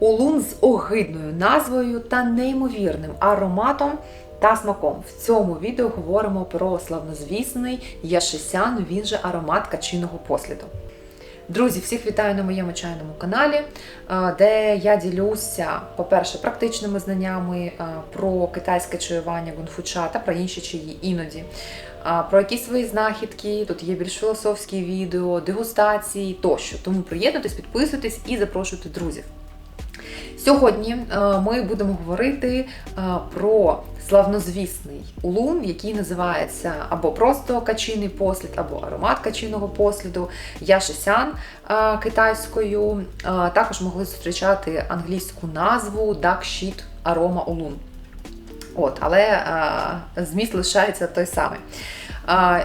Улун з огидною назвою та неймовірним ароматом та смаком. В цьому відео говоримо про славнозвісний яшисян, він же аромат качиного посліду. Друзі, всіх вітаю на моєму чайному каналі, е, де я ділюся, по-перше, практичними знаннями е, про китайське чаювання гунфуча та про інші чаї іноді. Про якісь свої знахідки, тут є більш філософські відео, дегустації тощо. Тому приєднуйтесь, підписуйтесь і запрошуйте друзів. Сьогодні е, ми будемо говорити е, про славнозвісний улун, який називається або просто качиний послід, або аромат качиного посліду, яшисян е, китайською. Також могли зустрічати англійську назву Sheet Aroma Улун. От, але зміст лишається той самий.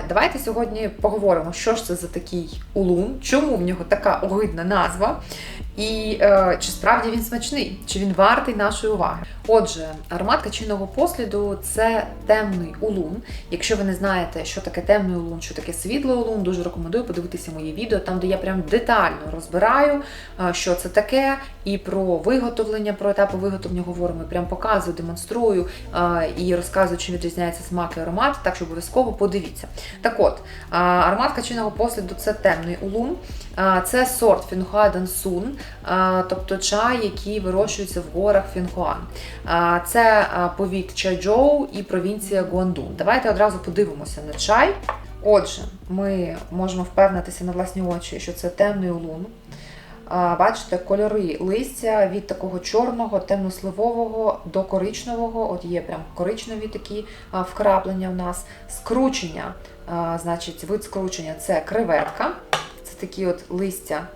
Давайте сьогодні поговоримо, що ж це за такий улун, чому в нього така огидна назва, і е, чи справді він смачний, чи він вартий нашої уваги. Отже, аромат качиного посліду це темний улун. Якщо ви не знаєте, що таке темний улун, що таке світлий улун, дуже рекомендую подивитися моє відео, там де я прям детально розбираю, що це таке, і про виготовлення, про етапи виготовлення говоримо, прям показую, демонструю і розказую, чим відрізняється смак і аромат, так що обов'язково подивіться. Так от, е, аромат качиного посліду це темний улун, це сорт Фінхуа Дансун, тобто чай, який вирощується в горах Фінхуан. Це повіт Чайджоу і провінція Гуандун. Давайте одразу подивимося на чай. Отже, ми можемо впевнитися на власні очі, що це темний улун. Бачите, кольори листя від такого чорного, темно-сливового до коричневого. От є прям коричневі такі вкраплення в нас. Скручення, значить, вид скручення це креветка. Це такі от листя,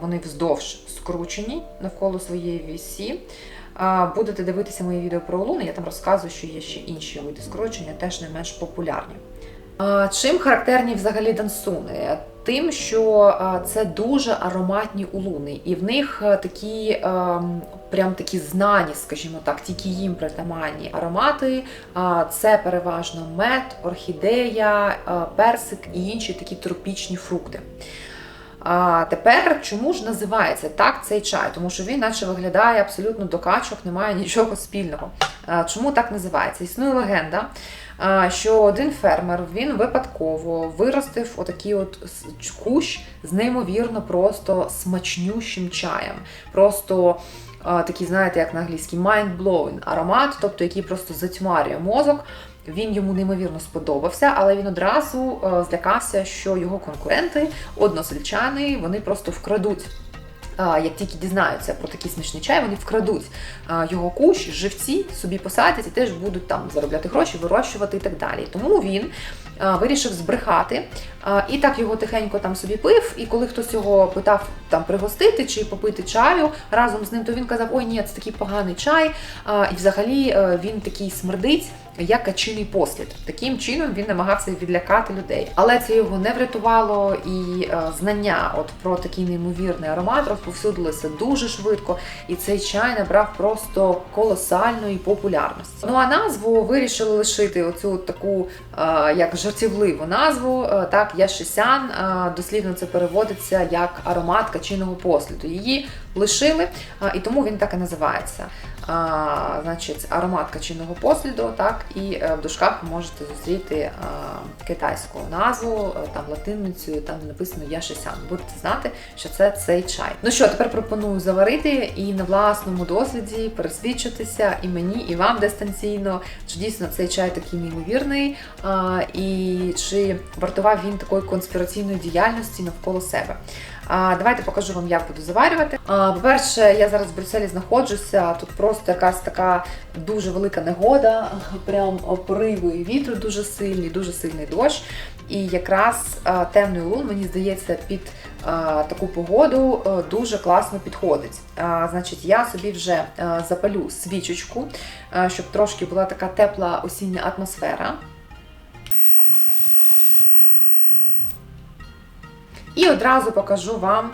вони вздовж скручені навколо своєї вісі. Будете дивитися мої відео про улуни, я там розказую, що є ще інші види скручення, теж не менш популярні. Чим характерні взагалі дансуни? Тим, що це дуже ароматні улуни, і в них такі ем, прям такі знані, скажімо так, тільки їм притаманні аромати. Це переважно мед, орхідея, персик і інші такі тропічні фрукти. А тепер чому ж називається так цей чай? Тому що він, наче виглядає абсолютно до качок, немає нічого спільного. Чому так називається? Існує легенда, що один фермер він випадково виростив отакий от кущ з неймовірно просто смачнющим чаєм. Просто такий, знаєте, як на англійській mind-blowing аромат, тобто який просто затьмарює мозок. Він йому неймовірно сподобався, але він одразу е, злякався, що його конкуренти, односельчани, вони просто вкрадуть. Як тільки дізнаються про такий смачний чай, вони вкрадуть його кущ, живці собі посадять і теж будуть там заробляти гроші, вирощувати і так далі. Тому він вирішив збрехати і так його тихенько там собі пив. І коли хтось його питав там пригостити чи попити чаю разом з ним, то він казав: Ой, ні, це такий поганий чай. І взагалі е, він такий смердить. Як качиний послід. Таким чином він намагався відлякати людей. Але це його не врятувало, і е, знання от про такий неймовірний аромат розповсюдилися дуже швидко, і цей чай набрав просто колосальної популярності. Ну а назву вирішили лишити оцю таку е, як жартівливу назву. е, так, яшисян. дослівно це переводиться як аромат качиного посліду. Її лишили, і тому він так і називається. А, значить, аромат качиного посліду, так, і е, в дужках ви можете зустріти китайську назву, е, там латиницею, там написано Яшисян. Будете знати, що це цей чай. Ну що, тепер пропоную заварити і на власному досвіді пересвідчитися і мені, і вам дистанційно, чи дійсно цей чай такий неймовірний, і чи вартував він такої конспіраційної діяльності навколо себе. Давайте покажу вам, як буду заварювати. По-перше, я зараз в Брюсселі знаходжуся. Тут просто якась така дуже велика негода, прям пориви вітру дуже сильні, дуже сильний дощ. І якраз темний лун, мені здається, під таку погоду дуже класно підходить. Значить, я собі вже запалю свічечку, щоб трошки була така тепла осіння атмосфера. І одразу покажу вам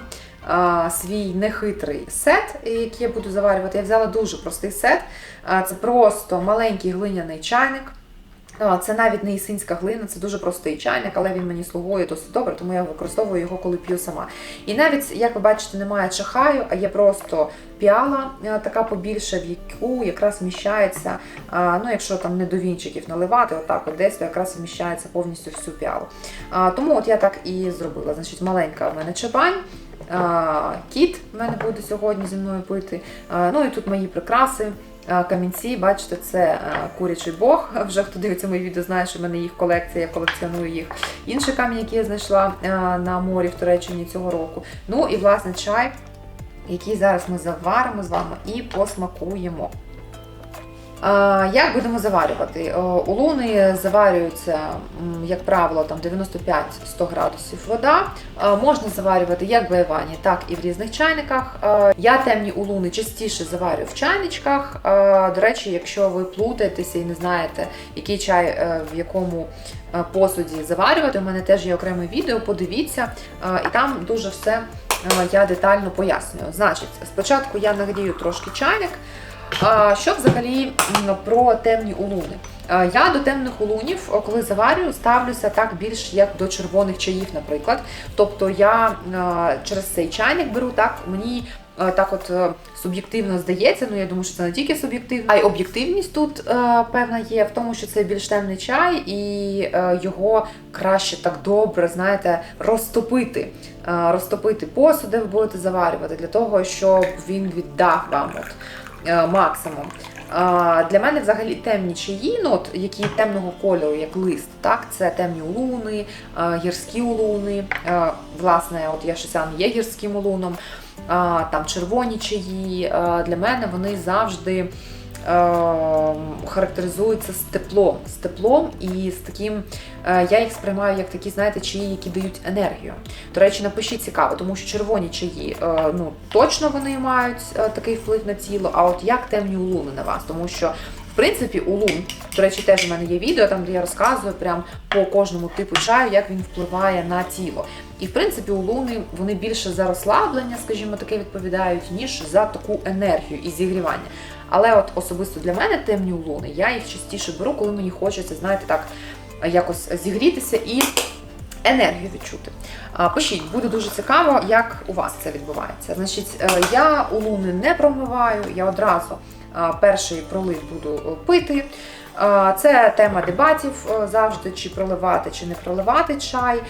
а, свій нехитрий сет, який я буду заварювати. Я взяла дуже простий сет. А, це просто маленький глиняний чайник. А, Це навіть не ісинська глина, це дуже простий чайник, але він мені слугує досить добре, тому я використовую його, коли п'ю сама. І навіть, як ви бачите, немає чахаю, а є просто піала е, така побільша, в яку якраз вміщається, ну якщо там не до вінчиків наливати, отак от десь, то якраз вміщається повністю всю піалу. Тому от я так і зробила. Значить, маленька в мене чабань. Кіт в мене буде сьогодні зі мною пити. Ну і тут мої прикраси. Камінці, бачите, це курячий бог. Вже хто дивиться мої відео, знає, що в мене їх колекція, я колекціоную їх. Інший камінь, який я знайшла на морі в Туреччині цього року. Ну і власне чай, який зараз ми заваримо з вами і посмакуємо. Як будемо заварювати? О, У луни заварюється, як правило, там 95-100 градусів вода. Можна заварювати як в айвані, так і в різних чайниках. Я темні улуни частіше заварюю в чайничках. До речі, якщо ви плутаєтеся і не знаєте, який чай е, в якому е, посуді заварювати, у мене теж є окреме відео, подивіться, і там дуже все е, я детально пояснюю. Значить, спочатку я нагрію трошки чайник. Що взагалі про темні улуни? Я до темних улунів, коли заварюю, ставлюся так більш як до червоних чаїв, наприклад. Тобто я через цей чайник беру так, мені так от е, суб'єктивно здається, ну я думаю, що це не тільки суб'єктивно, а й об'єктивність тут е, певна є в тому, що це більш темний чай, і е, його краще так добре, знаєте, розтопити. Розтопити посуд, де ви будете заварювати, для того, щоб він віддав вам от, максимум. Для мене взагалі темні чаї, ну, от, які темного кольору, як лист, так, це темні улуни, гірські улуни. Власне, от я Шисян є гірським улуном, там червоні чаї. Для мене вони завжди е, характеризуються з теплом, з теплом і з таким. е, Я їх сприймаю як такі, знаєте, чаї, які дають енергію. До речі, напишіть цікаво, тому що червоні чаї, е, ну точно вони мають е, такий вплив на тіло. А от як темні улуни на вас, тому що. В принципі, улун, до речі, теж у мене є відео, там де я розказую прям по кожному типу чаю, як він впливає на тіло. І в принципі, улуни вони більше за розслаблення, скажімо, таке відповідають, ніж за таку енергію і зігрівання. Але от особисто для мене темні улуни, я їх частіше беру, коли мені хочеться, знаєте, так якось зігрітися і енергію відчути. Пишіть, буде дуже цікаво, як у вас це відбувається. Значить, е, я улуни не промиваю, я одразу перший пролив буду е, пити. Це тема дебатів е, завжди, чи проливати, чи не проливати чай.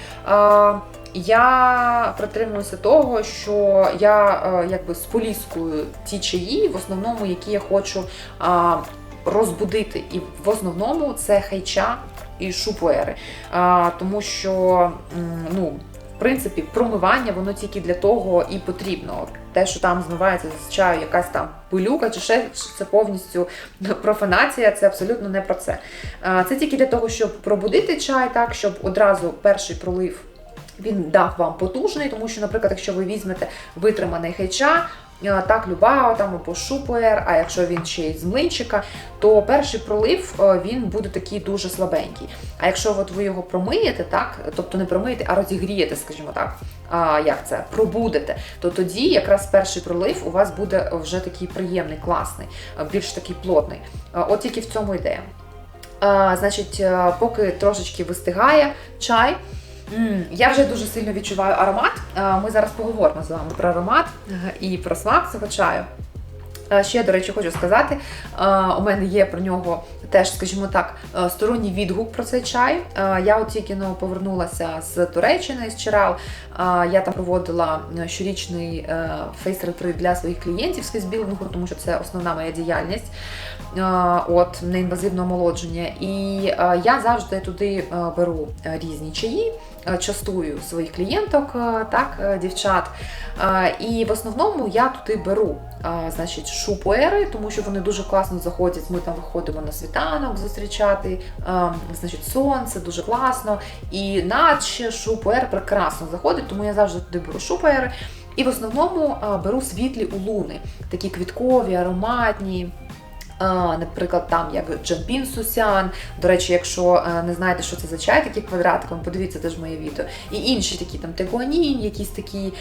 Я притримуюся того, що я е, якби споліскую ті чаї, в основному, які я хочу розбудити. І в основному це хайча і шупуери. Тому що ну, в принципі промивання воно тільки для того і потрібно. Те, що там змивається з чаю якась там пилюка, чи ще це повністю профанація, це абсолютно не про це. Це тільки для того, щоб пробудити чай, так щоб одразу перший пролив. Він дав вам потужний, тому що, наприклад, якщо ви візьмете витриманий хейча, е, так, любао там або шупуер, а якщо він ще й з млинчика, то перший пролив е, він буде такий дуже слабенький. А якщо от ви його промиєте, так, тобто не промиєте, а розігрієте, скажімо так, а, як це, пробудете, то тоді якраз перший пролив у вас буде вже такий приємний, класний, е, більш такий плотний. От тільки в цьому ідея. А, Значить, поки трошечки вистигає чай. Я вже дуже сильно відчуваю аромат. Ми зараз поговоримо з вами про аромат е, і про смак цього чаю. Ще, до речі, хочу сказати, у мене є про нього теж, скажімо так, е, сторонній відгук про цей чай. Я от тільки ну, повернулася з Туреччини, з Чирал. Я там проводила е, щорічний е, фейс-ретрит для своїх клієнтів з фейсбілингу, тому що це основна моя діяльність. Е, От неінвазивне омолодження. І е, я завжди туди е, беру е, різні чаї, е, частую своїх клієнток, е, так, е, дівчат. Е, І в основному я туди беру е, значить, шупуери, тому що вони дуже класно заходять. Ми там виходимо на світанок зустрічати, е, значить, сонце дуже класно. І наче шупуер прекрасно заходить, тому я завжди туди беру шупуери. І в основному е, беру світлі улуни, такі квіткові, ароматні. Наприклад, там як Джампін Сусян. До речі, якщо е, не знаєте, що це за чай, такі квадратиком, подивіться теж моє відео. І інші такі там Тегуанін, якісь такі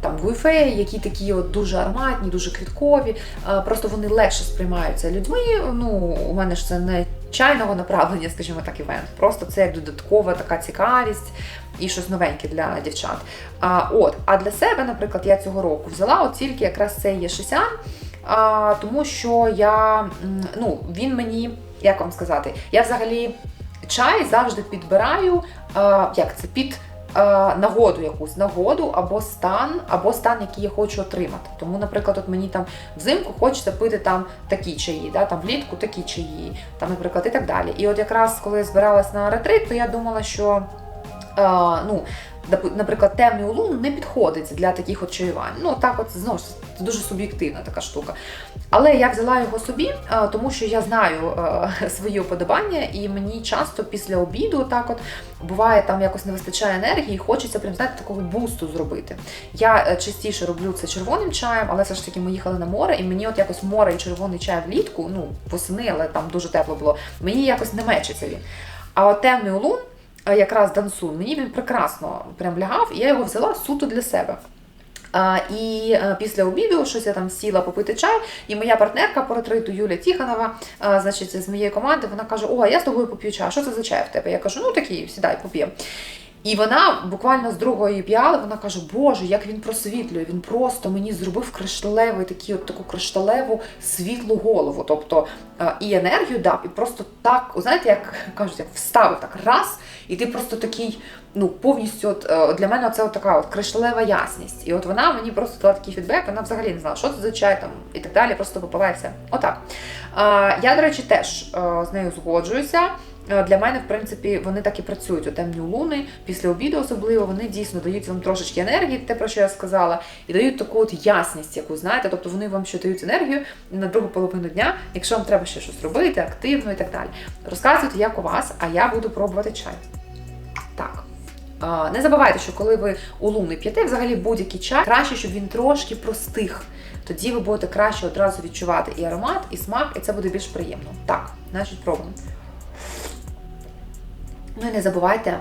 там Гуйфей, які такі от дуже ароматні, дуже квіткові. Просто вони легше сприймаються людьми. Ну, у мене ж це не чайного направлення, скажімо так, івент. Просто це як додаткова така цікавість і щось новеньке для дівчат. А, от, а для себе, наприклад, я цього року взяла от тільки якраз цей Єшисян, а, тому що я, ну, він мені, як вам сказати, я взагалі чай завжди підбираю, а, як це, під нагоду якусь, нагоду або стан, або стан, який я хочу отримати. Тому, наприклад, от мені там взимку хочеться пити там такі чаї, да, там влітку такі чаї, там, наприклад, і так далі. І от якраз коли я збиралась на ретрит, то я думала, що. е, ну, Наприклад, темний улун не підходить для таких от. Ну так, от знову ж це дуже суб'єктивна така штука. Але я взяла його собі, е, тому що я знаю е, свої уподобання, і мені часто після обіду так от буває там якось не вистачає енергії, і хочеться прям знаєте, такого бусту зробити. Я е, частіше роблю це червоним чаєм, але все ж таки ми їхали на море, і мені от якось море і червоний чай влітку, ну восени, але там дуже тепло було. Мені якось не мечиться він. А от темний улун, якраз Дансун, мені він прекрасно прям лягав, і я його взяла суто для себе. А, і а, після обіду щось я там сіла попити чай, і моя партнерка по ретриту Юля Тіханова, а, значить, з моєї команди, вона каже: О, я з тобою поп'ю чай. Що це за чай в тебе? Я кажу, ну такий, сідай, поп'ємо. І вона буквально з другої п'яли, вона каже, Боже, як він просвітлює. Він просто мені зробив кришталевий такий, от таку кришталеву світлу голову. Тобто е, і енергію дав, і просто так, знаєте, як кажуть, як вставив так раз, і ти просто такий, ну повністю от е, для мене це от така от кришталева ясність. І от вона мені просто дала такий фідбек, вона взагалі не знала, що це за там і так далі, просто попиває все. Отак. Е, Я, до речі, теж з нею згоджуюся. Е, Для мене, в принципі, вони так і працюють. У темні луни, після обіду особливо, вони дійсно дають вам трошечки енергії, те, про що я сказала, і дають таку от ясність, яку знаєте, тобто вони вам ще дають енергію на другу половину дня, якщо вам треба ще щось робити, активно і так далі. Розказуйте, як у вас, а я буду пробувати чай. Так. Не забувайте, що коли ви у луни п'єте, взагалі будь-який чай, краще, щоб він трошки простих. Тоді ви будете краще одразу відчувати і аромат, і смак, і це буде більш приємно. Так, значить, пробуємо. Ну і не забувайте,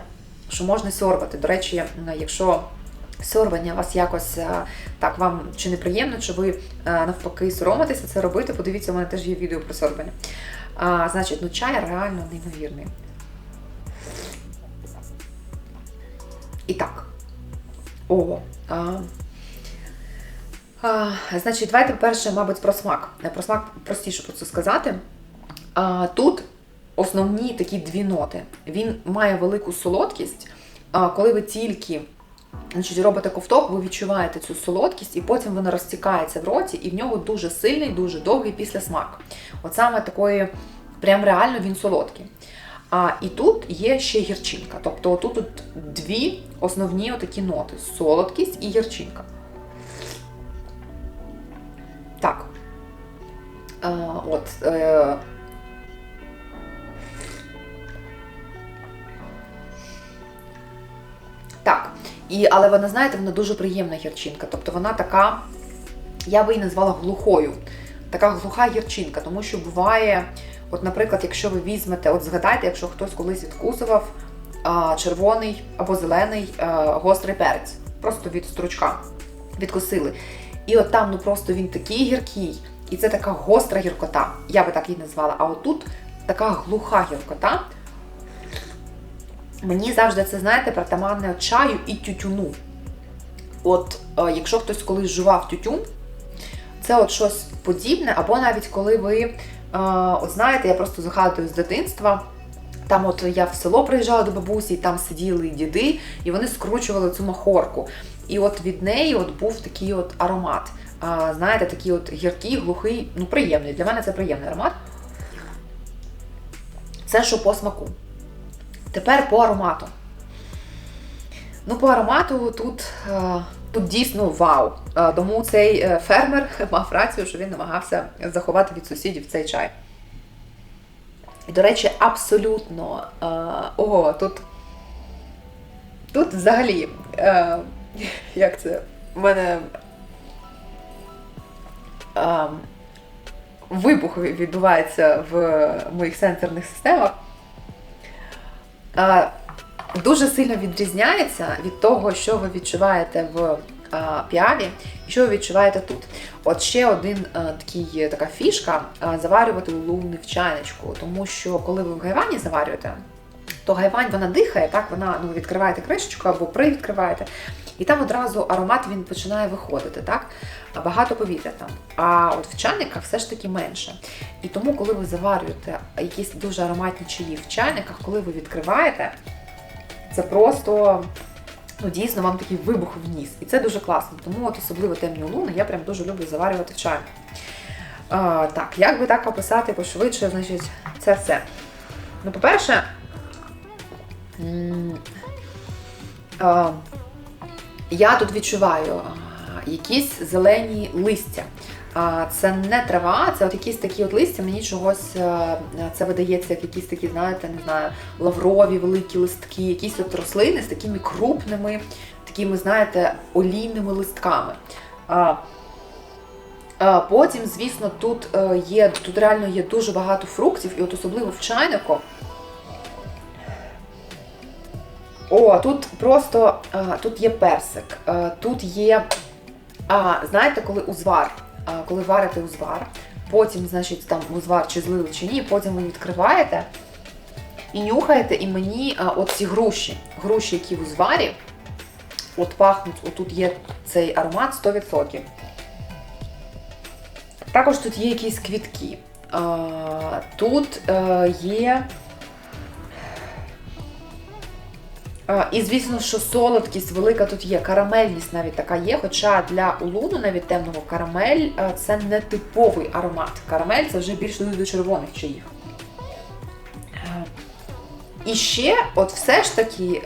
що можна сьорбати. До речі, якщо сьорбання вас якось е, так вам чи неприємно, чи ви е, навпаки соромитеся це робити, подивіться, у мене теж є відео про сьорбання. А, Значить, ну чай реально неймовірний. І так. О. А, а, значить, давайте перше, мабуть, про смак. Е, Про смак простіше про це сказати. А, тут основні такі дві ноти. Він має велику солодкість. Коли ви тільки значить, робите ковток, ви відчуваєте цю солодкість, і потім вона розтікається в роті, і в нього дуже сильний, дуже довгий післясмак. От саме такої, прям реально він солодкий. А і тут є ще гірчинка. Тобто тут дві основні отакі ноти: солодкість і гірчинка. Так. От. І, але вона, знаєте, вона дуже приємна гірчинка. Тобто вона така, я би її назвала глухою. Така глуха гірчинка, тому що буває, от, наприклад, якщо ви візьмете, от згадайте, якщо хтось колись відкусував а, червоний або зелений а, гострий перець, просто від стручка відкусили. І от там ну просто він такий гіркий, і це така гостра гіркота. Я би так її назвала. А отут така глуха гіркота. Мені завжди це, знаєте, притаманне чаю і тютюну. От, е, якщо хтось колись жував тютюн, це от щось подібне, або навіть коли ви, е, от знаєте, я просто згадую з дитинства. Там, от я в село приїжджала до бабусі, і там сиділи діди, і вони скручували цю махорку. І от від неї от був такий от аромат. А, знаєте, такий от гіркий, глухий, ну приємний. Для мене це приємний аромат. Це що по смаку. Тепер по аромату. Ну, по аромату тут, е, тут дійсно вау. Е, Тому цей е, фермер мав рацію, що він намагався заховати від сусідів цей чай. І, до речі, абсолютно. Ого, тут. Тут взагалі. Як це? У мене. е, Вибух відбувається в моїх сенсорних системах. Дуже сильно відрізняється від того, що ви відчуваєте в піаві і що ви відчуваєте тут. От ще один такий, така фішка заварювати луни в чайничку, тому що коли ви в гайвані заварюєте, то гайвань вона дихає, так? Вона ну, відкриваєте кришечку або привідкриваєте, і там одразу аромат він починає виходити, так? Багато повітря там. А от в чайниках все ж таки менше. І тому, коли ви заварюєте якісь дуже ароматні чаї в чайниках, коли ви відкриваєте, це просто ну, дійсно вам такий вибух в ніс. І це дуже класно. Тому от особливо темні луни я прям дуже люблю заварювати в чайник. А, так, як би так описати пошвидше, значить, це все. Ну, по-перше, я тут відчуваю якісь зелені листя. Це не трава, це от якісь такі от листя, мені чогось е, це видається як якісь такі, знаєте, не знаю, лаврові великі листки, якісь от рослини з такими крупними, такими, знаєте, олійними листками. Потім, звісно, тут е, є, тут реально є дуже багато фруктів, і от особливо в чайнику. О, тут просто а, тут є персик, а, тут є. А, знаєте, коли узвар, а, коли варите узвар, потім, значить, там узвар чи злили чи ні, потім ви відкриваєте і нюхаєте, і мені а, от груші, груші, які в узварі, от пахнуть, отут є цей аромат 100%. Також тут є якісь квітки. А, тут е, є. І звісно, що солодкість велика тут є, карамельність навіть така є. Хоча для улуну, навіть темного карамель, це не типовий аромат. Карамель це вже більш до червоних чаїв. І ще, от все ж таки,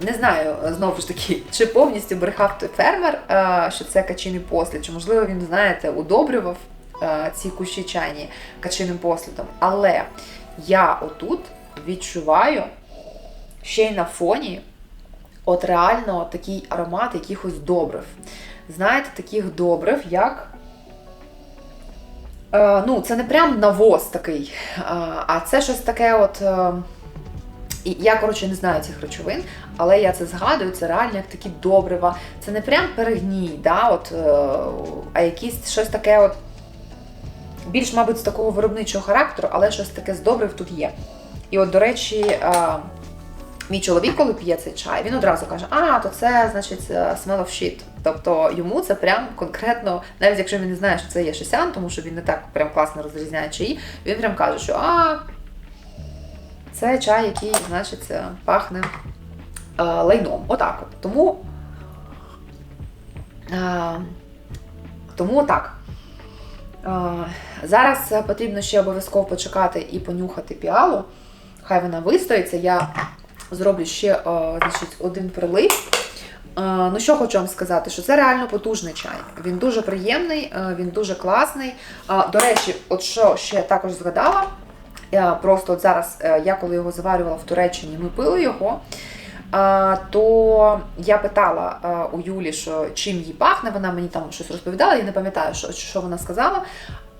не знаю, знову ж таки, чи повністю брехав той фермер, що це качиний послід, чи можливо він, знаєте, удобрював ці кущі чайні качиним послідом. Але я отут відчуваю ще й на фоні, от реально такий аромат якихось добрив. Знаєте, таких добрив, як. Е, ну, це не прям навоз такий, е, а це щось таке, от. Е, я, коротше, не знаю цих речовин, але я це згадую, це реально як такі добрива. Це не прям перегній, да, от, е, а якісь щось таке, от, більш, мабуть, з такого виробничого характеру, але щось таке з добрив тут є. І от, до речі, е, Мій чоловік, коли п'є цей чай, він одразу каже, а, то це, значить, smell of shit. Тобто йому це прям конкретно, навіть якщо він не знає, що це є шисян, тому що він не так прям класно розрізняє чаї, він прям каже, що а, це чай, який, значить, пахне а, лайном. Отак от. Тому, а, тому так. А, зараз потрібно ще обов'язково почекати і понюхати піалу. Хай вона вистоїться. Я зроблю ще о, значить, один прилив. Е, ну, що хочу вам сказати, що це реально потужний чай. Він дуже приємний, е, він дуже класний. Е, до речі, от що ще також згадала, просто от зараз, я коли його заварювала в Туреччині, ми пили його. То я питала у Юлі, що чим їй пахне, вона мені там щось розповідала, я не пам'ятаю, що, що вона сказала.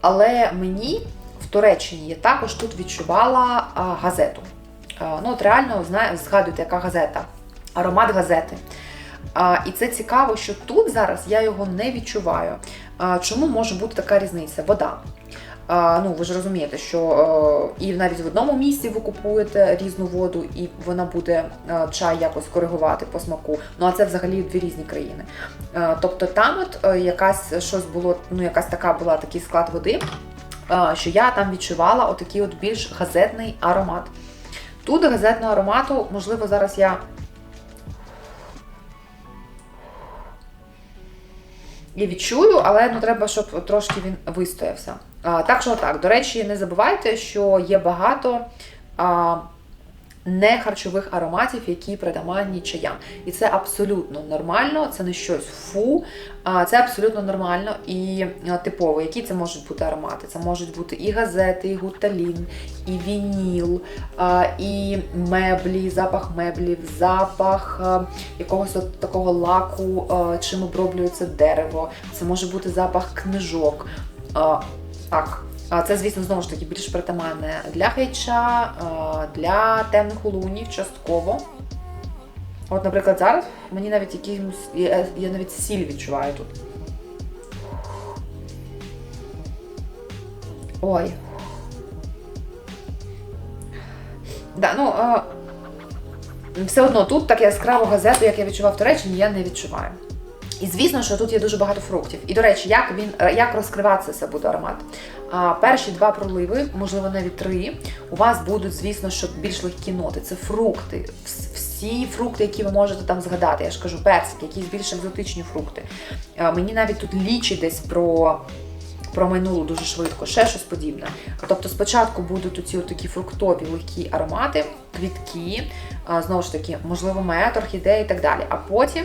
Але мені в Туреччині я також тут відчувала газету. Ну, от реально знає, згадуйте, яка газета, аромат газети. І це цікаво, що тут зараз я його не відчуваю. Чому може бути така різниця? Вода. Ну, ви ж розумієте, що і навіть в одному місці ви купуєте різну воду, і вона буде чай якось коригувати по смаку. Ну а це взагалі дві різні країни. Тобто там от якась щось було, ну якась така була такий склад води, що я там відчувала отакий от більш газетний аромат. Тут газетного аромату, можливо, зараз я. І відчую, але ну, треба, щоб трошки він вистоявся. А, Так що так, до речі, не забувайте, що є багато а, не харчових ароматів, які притаманні чаям. І це абсолютно нормально, це не щось фу, це абсолютно нормально і типово. Які це можуть бути аромати? Це можуть бути і газети, і гуталін, і вініл, і меблі, запах меблів, запах якогось от такого лаку, чим оброблюється дерево. Це може бути запах книжок. Так. Це, звісно, знову ж таки більш притаманне для хейча, для темних улунів частково. От, наприклад, зараз мені навіть якимось. Я навіть сіль відчуваю тут. Ой. Да, ну, е, все одно тут так яскраву газету, як я відчував в Туреччині, я не відчуваю. І звісно, що тут є дуже багато фруктів. І до речі, як він е, як розкриватися буде аромат? А, перші два проливи, можливо, навіть три, у вас будуть, звісно, що більш легкі ноти. Це фрукти. Всі фрукти, які ви можете там згадати. Я ж кажу, персики, якісь більш екзотичні фрукти. А, мені навіть тут лічі десь про. Промайнуло дуже швидко, ще щось подібне. Тобто спочатку будуть оці такі фруктові легкі аромати, квітки, знову ж таки, можливо, мед, орхідеї і так далі. А потім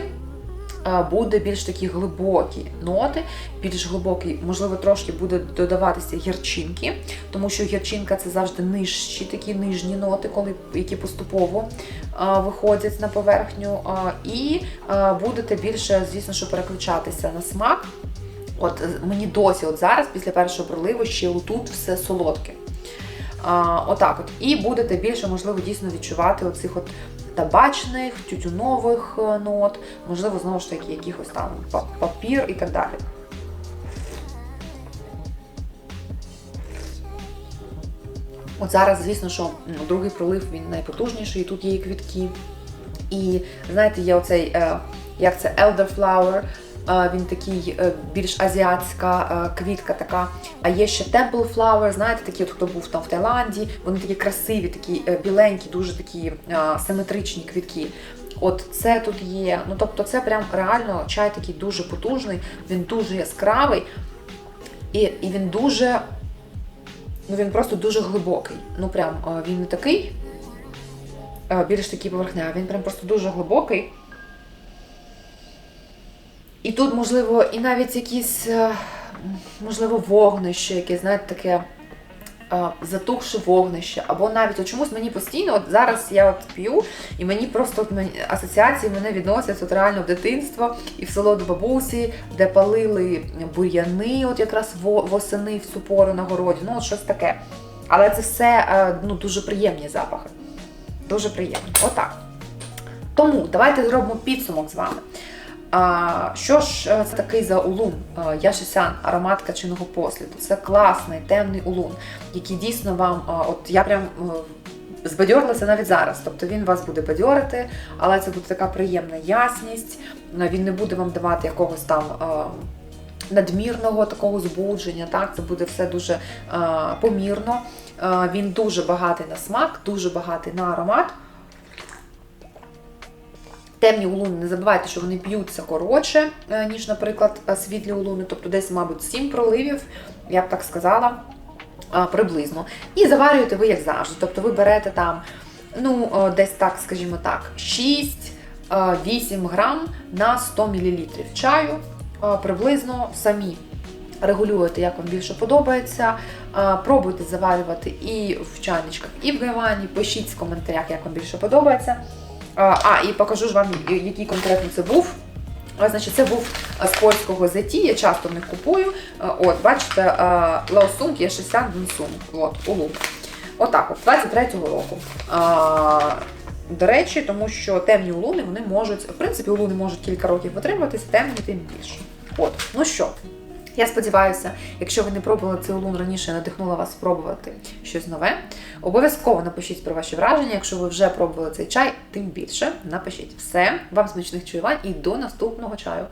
буде більш такі глибокі ноти, більш глибокий, можливо, трошки буде додаватися гірчинки, тому що гірчинка це завжди нижчі такі нижні ноти, коли які поступово а, виходять на поверхню. А, і а, будете більше, звісно, що переключатися на смак. От е, мені досі, от зараз, після першого проливу, ще отут все солодке. А, отак от. І будете більше, можливо, дійсно відчувати оцих от табачних, тютюнових е, нот, можливо, знову ж таки, якихось там папір і так далі. От зараз, звісно, що другий пролив він найпотужніший, і тут є і квітки. І знаєте, є оцей, е, як це, elderflower, він такий е, більш азіатська е, квітка така. А є ще temple flower, знаєте, такі, от хто був там в Таїланді, вони такі красиві, такі е, біленькі, дуже такі симетричні квітки. От це тут є. Ну тобто, це прям реально чай такий дуже потужний, він дуже яскравий, і, і він дуже. Ну він просто дуже глибокий. Ну прям він не такий, більш такий поверхневий, він прям просто дуже глибокий. І тут, можливо, і навіть якісь, е, можливо, вогнище, яке, знаєте, таке е, затухше вогнище. Або навіть от чомусь мені постійно, от зараз я от п'ю, і мені просто от мені, асоціації мене відносять от реально в дитинство і в село до бабусі, де палили бур'яни, от якраз восени в цю пору на городі. Ну, от щось таке. Але це все е, ну, дуже приємні запахи. Дуже приємні. Отак. Тому давайте зробимо підсумок з вами. А, що ж е, це такий за улун? Яшисян, аромат качиного посліду. Це класний темний улун, який дійсно вам, от я прям е, збадьорилася навіть зараз. Тобто він вас буде бадьорити, але це буде така приємна ясність. е, Він не буде вам давати якогось там. е, Надмірного такого збудження, так це буде все дуже е, помірно. Е, він дуже багатий на смак, дуже багатий на аромат. Темні улуни, не забувайте, що вони п'ються коротше, е, ніж, наприклад, е, світлі улуни, тобто десь, мабуть, 7 проливів, я б так сказала, е, приблизно. І заварюєте ви як завжди. Тобто ви берете там, ну, десь так, скажімо так, 6-8 грам на 100 мл чаю, приблизно самі. Регулюєте, як вам більше подобається. Пробуйте заварювати і в чайничках, і в гайвані. Пишіть в коментарях, як вам більше подобається. А, А, і покажу ж вам, який конкретно це був. Значить, це був з польського зеті, я часто в них купую. От, бачите, Лаосунг є 60 Бенсунг. От, улун. Отак, от, 23-го року. До речі, тому що темні улуни вони можуть, в принципі, улуни можуть кілька років витримуватися, темні тим більше. От, ну що, я сподіваюся, якщо ви не пробували цей улун раніше, надихнула вас спробувати щось нове. Обов'язково напишіть про ваші враження. Якщо ви вже пробували цей чай, тим більше напишіть. Все, вам смачних чуювань і до наступного чаю.